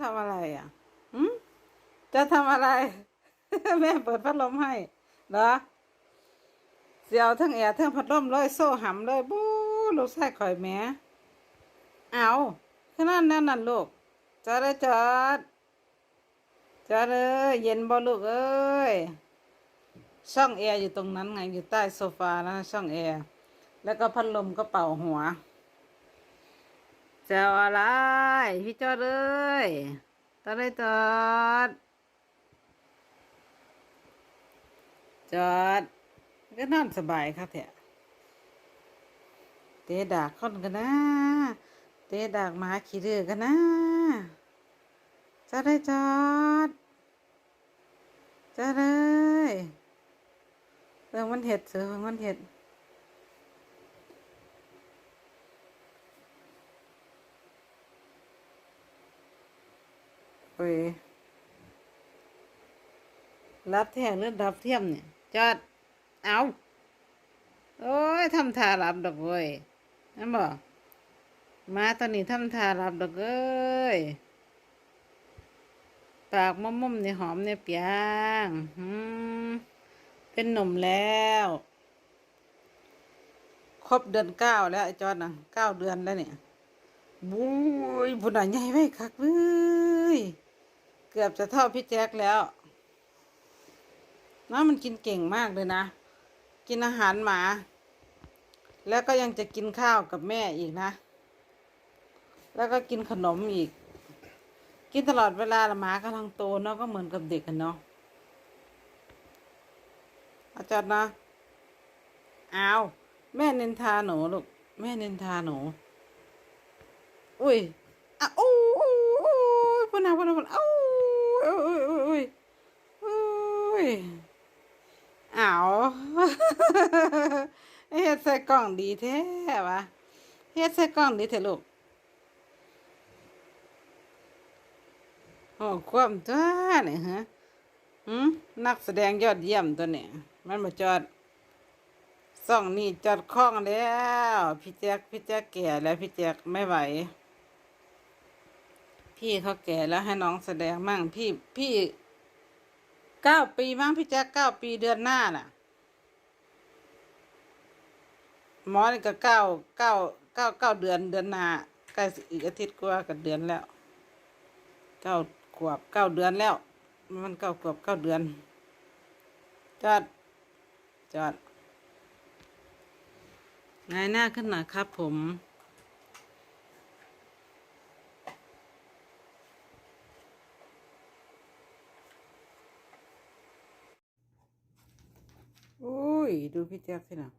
ทำอะไรอะหืมจะทำอะไร แม่เปิดพัดลมให้เหรอเสียวทั้งแอร์ทั้งพัดลมเลยโซ่หำเลยบู๊ลูกชายข่อยแม่เอาขนาดนั้นนั่นลูกจอดจอดจอดเลยเย็นบ่ลูกเอ้ยช่องแอร์อยู่ตรงนั้นไงอยู่ใต้โซฟานะช่องแอร์แล้วก็พัดลมก็เป่าหัว จะอะไร พี่จอดเลยจอดเลยจอด จอด ก็นอนสบายครับแท้เตะดากคนกันนะ เตะดากหมาขี้ดื้อกันนะจอดเลยจอดจอดเลยเรื่องมันเห็ดเสือเงมันเห็ด โอ้ยรับแท้หรือรับเทียมเนี่ยจอดเอาโอ้ยทำทารับดอกเว้ยนั่นบอกมาตอนนี้ทำทารับดอกเอ้ยปากมุมๆในหอมในเปียงอืมเป็นหนุ่มแล้ว ครบเดือนเก้าแล้วไอ้จอดนะเก้าเดือนแล้วเนี่ยบุ้ยบุญใหญ่ไว้คักเว้ย เกือบจะเท่าพี่แจ็คแล้วน้ามันกินเก่งมากเลยนะ กินอาหารหมา แล้วก็ยังจะกินข้าวกับแม่อีกนะ แล้วก็กินขนมอีก กินตลอดเวลาละหมากำลังโตเนาะก็เหมือนกับเด็กกันเนาะอาจารย์นะอ้าวแม่นินทาหนูลูกแม่นินทาหนูอุ้ยอะโอ้โอ้โอ้พนาพนาพนาโอ้ยโอ้ยโอ้ยโอ้ยโอ้ ยอ้าวเฮ็ดใส่กล่องดีแท้วะเฮ็ดใส่กล่องดีแท้ลูกโอ้ความตัวนี่ฮะหืมนักแสดงยอดเยี่ยมตัวเนี่ยมันมาจอดซ่องนี่จอดคล้องแล้ว พี่แจ๊กพี่แจ๊กแก่แล้วพี่แจ๊กไม่ไหว พี่เขาแก่แล้วให้น้องแสดงมั่งพี่พี่ เก้าปีมั้งพี่แจ๊คเก้าปีเดือนหน้าน่ะ หมอนี่ก็เก้าเก้าเก้าเก้าเดือนเดือนหน้าใกล้อีกอาทิตย์กว่ากับเดือนแล้วเก้าขวบเก้าเดือนแล้ว มันเก้าขวบเก้าเดือน จอด จอดไงายหน้าขึ้นหน่อยครับผม อุ้ ย ดูพี่แจ๊คสินะ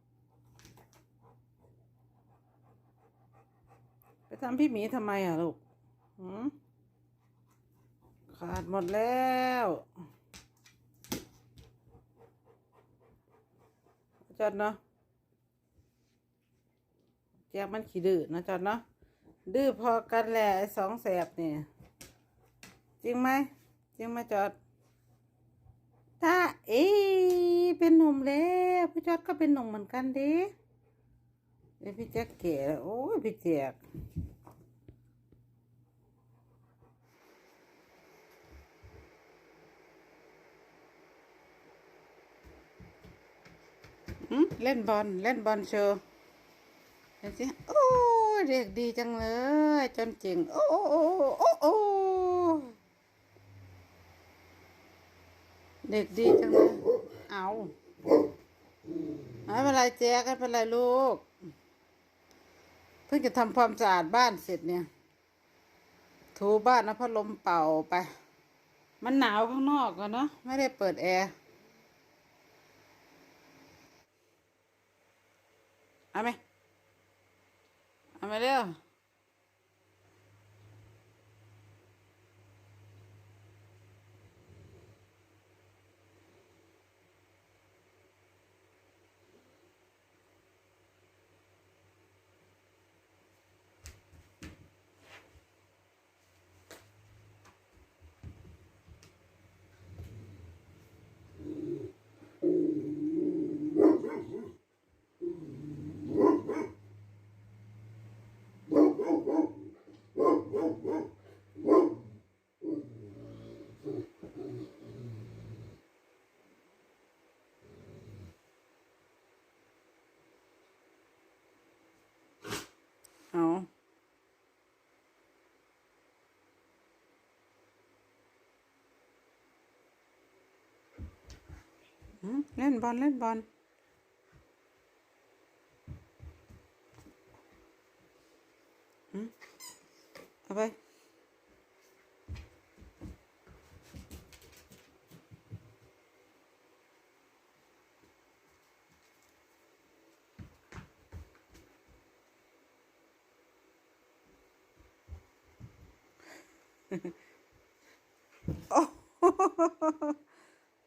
ไปทำพี่หมีทำไมอะลูกหืมขาดหมดแล้วจอดเนาะแจ๊คมันขี้ดื้อนะจอดเนาะดื้อพอกันแหละไอสองแสบเนี่ยจริงไหมจริงไหมจอดถ้าเอ๊ เป็นหนุ่มแล้วพี่จอดก็เป็นหนุ่มเหมือนกันดิเอ้ยพี่แจ๊คแก่แล้วโอ้ยพี่แจ๊คหืมเล่นบอลเล่นบอลโชว์เห็นสิโอ้เด็กดีจังเลย จนจริงโอ้โอ้โอ้โอ้เด็กดีจังเลย เอาไม่เป็นไรแจ๊กไม่เป็นไรลูก เพิ่งจะทำความสะอาดบ้านเสร็จเนี่ย ถูบ้านนะพัดลมเป่าไป มันหนาวข้างนอกอะเนาะไม่ได้เปิดแอร์เอาไหมเอาไหมเร็ว เล่นบอลเล่นบอลหืมเอาไปโอ้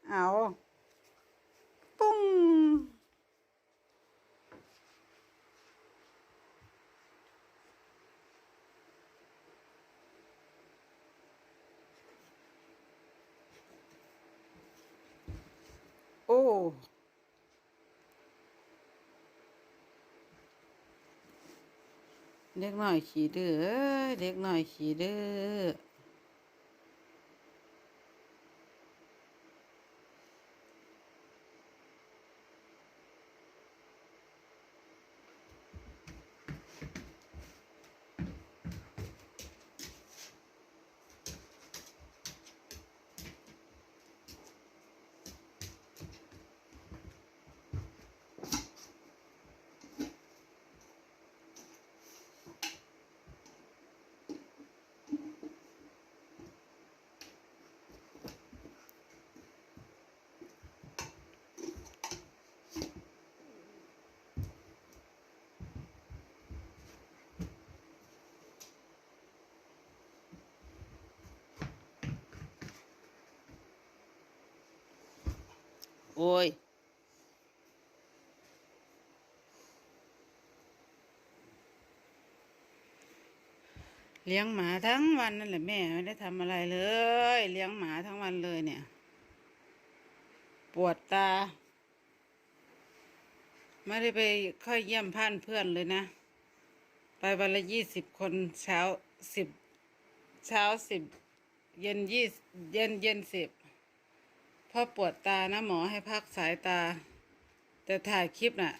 เอาปุ้ง โอ้เด็กหน่อยขี่เดื้อเด็กหน่อยขี่เดื้อ โอ้ยเลี้ยงหมาทั้งวันนั่นแหละแม่ไม่ได้ทำอะไรเลย เลี้ยงหมาทั้งวันเลยเนี่ย ปวดตา ไม่ได้ไปค่อยเยี่ยมพ่านเพื่อนเลยนะ ไปวันละยี่สิบคนเช้าสิบเช้าสิบเย็นยี่เย็นเย็นสิบ พอปวดตานะหมอให้พักสายตา แต่ถ่ายคลิปน่ะ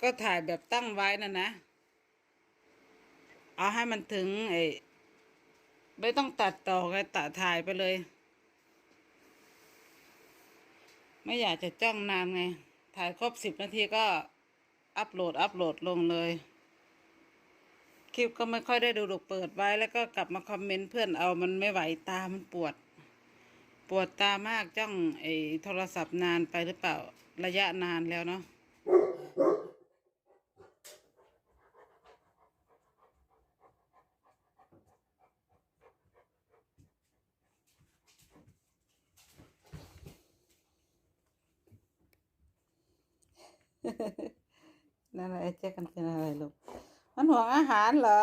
ก็ถ่ายแบบตั้งไว้น่ะนะ เอาให้มันถึงไอ้ไม่ต้องตัดต่อไงตัดถ่ายไปเลย ไม่อยากจะจ้องนานไง ถ่ายครบสิบนาทีก็อัปโหลดอัปโหลดลงเลย คลิปก็ไม่ค่อยได้ดูหรอกเปิดไว้แล้วก็กลับมาคอมเมนต์เพื่อนเอามันไม่ไหวตามันปวด ปวดตามากจ้องไอ้โทรศัพท์นานไปหรือเปล่าระยะนานแล้วเนาะนั่นแหละไอ้แจ๊กกันเป็นอะไรลูกมันห่วงอาหารเหรอ